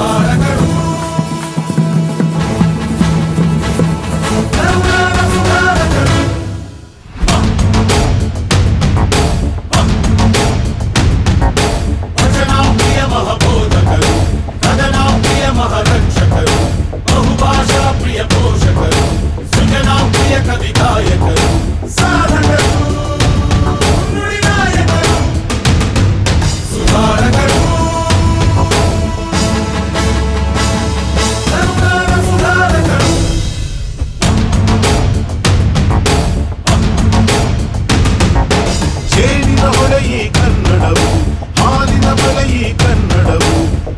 Mara. ಹೊಳೆಯಿ ಕನ್ನಡವು ಹಾಲಿನ ಬೆಲೆಯಿ ಕನ್ನಡವು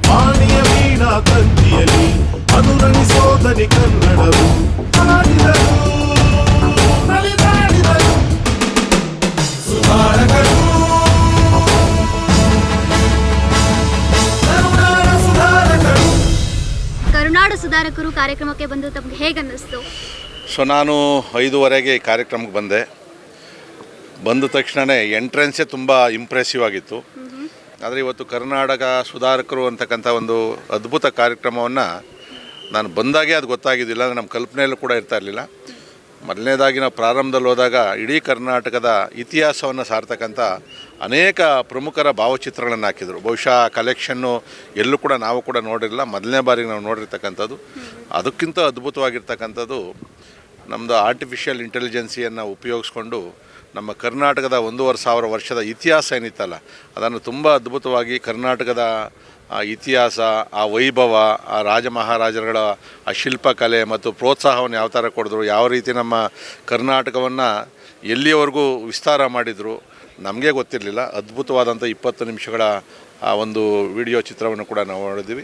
ವಾಣಿಯ ವೀಣಾ ತಂತಿಯಲ್ಲಿ ಅನುರಣಿಸೋದನಿ ಕನ್ನಡವು. ಹಾಡಿದರು ನಲಿದಾಡಿದರು ಸುಧಾರಕರು. ಕರುನಾಡ ಸುಧಾರಕರು ಕಾರ್ಯಕ್ರಮಕ್ಕೆ ಬಂದು ತಮ್ಗೆ ಹೇಗನ್ನಿಸ್ತು? ಸೊ ನಾನು ಐದುವರೆಗೆ ಈ ಕಾರ್ಯಕ್ರಮಕ್ಕೆ ಬಂದೆ. ಬಂದ ತಕ್ಷಣವೇ ಎಂಟ್ರೆನ್ಸೇ ತುಂಬ ಇಂಪ್ರೆಸಿವ್ ಆಗಿತ್ತು. ಆದರೆ ಇವತ್ತು ಕರ್ನಾಟಕ ಸುಧಾರಕರು ಅಂತಕ್ಕಂಥ ಒಂದು ಅದ್ಭುತ ಕಾರ್ಯಕ್ರಮವನ್ನು ನಾನು ಬಂದಾಗೆ ಅದು ಗೊತ್ತಾಗಿದ್ದಿಲ್ಲ, ನಮ್ಮ ಕಲ್ಪನೆಯಲ್ಲೂ ಕೂಡ ಇರ್ತಾ ಇರಲಿಲ್ಲ. ಮೊದಲನೇದಾಗಿ ನಾವು ಪ್ರಾರಂಭದಲ್ಲಿ ಹೋದಾಗ ಇಡೀ ಕರ್ನಾಟಕದ ಇತಿಹಾಸವನ್ನು ಸಾರ್ತಕ್ಕಂಥ ಅನೇಕ ಪ್ರಮುಖರ ಭಾವಚಿತ್ರಗಳನ್ನು ಹಾಕಿದರು. ಬಹುಶಃ ಕಲೆಕ್ಷನ್ನು ಎಲ್ಲೂ ಕೂಡ ನಾವು ಕೂಡ ನೋಡಿರಲಿಲ್ಲ, ಮೊದಲನೇ ಬಾರಿಗೆ ನಾವು ನೋಡಿರ್ತಕ್ಕಂಥದ್ದು. ಅದಕ್ಕಿಂತ ಅದ್ಭುತವಾಗಿರ್ತಕ್ಕಂಥದ್ದು ನಮ್ಮದು ಆರ್ಟಿಫಿಷಿಯಲ್ ಇಂಟೆಲಿಜೆನ್ಸಿಯನ್ನು ಉಪಯೋಗಿಸ್ಕೊಂಡು ನಮ್ಮ ಕರ್ನಾಟಕದ ಒಂದೂವರೆ ಸಾವಿರ ವರ್ಷದ ಇತಿಹಾಸ ಏನಿತ್ತಲ್ಲ, ಅದನ್ನು ತುಂಬ ಅದ್ಭುತವಾಗಿ ಕರ್ನಾಟಕದ ಆ ಇತಿಹಾಸ, ಆ ವೈಭವ, ಆ ರಾಜ ಮಹಾರಾಜರುಗಳ ಆ ಶಿಲ್ಪಕಲೆ ಮತ್ತು ಪ್ರೋತ್ಸಾಹವನ್ನು ಯಾವ ಥರ ಕೊಡಿದ್ರು, ಯಾವ ರೀತಿ ನಮ್ಮ ಕರ್ನಾಟಕವನ್ನು ಎಲ್ಲಿಯವರೆಗೂ ವಿಸ್ತಾರ ಮಾಡಿದರು, ನಮಗೆ ಗೊತ್ತಿರಲಿಲ್ಲ. ಅದ್ಭುತವಾದಂಥ ಇಪ್ಪತ್ತು ನಿಮಿಷಗಳ ಆ ಒಂದು ವಿಡಿಯೋ ಚಿತ್ರವನ್ನು ಕೂಡ ನಾವು ನೋಡಿದ್ವಿ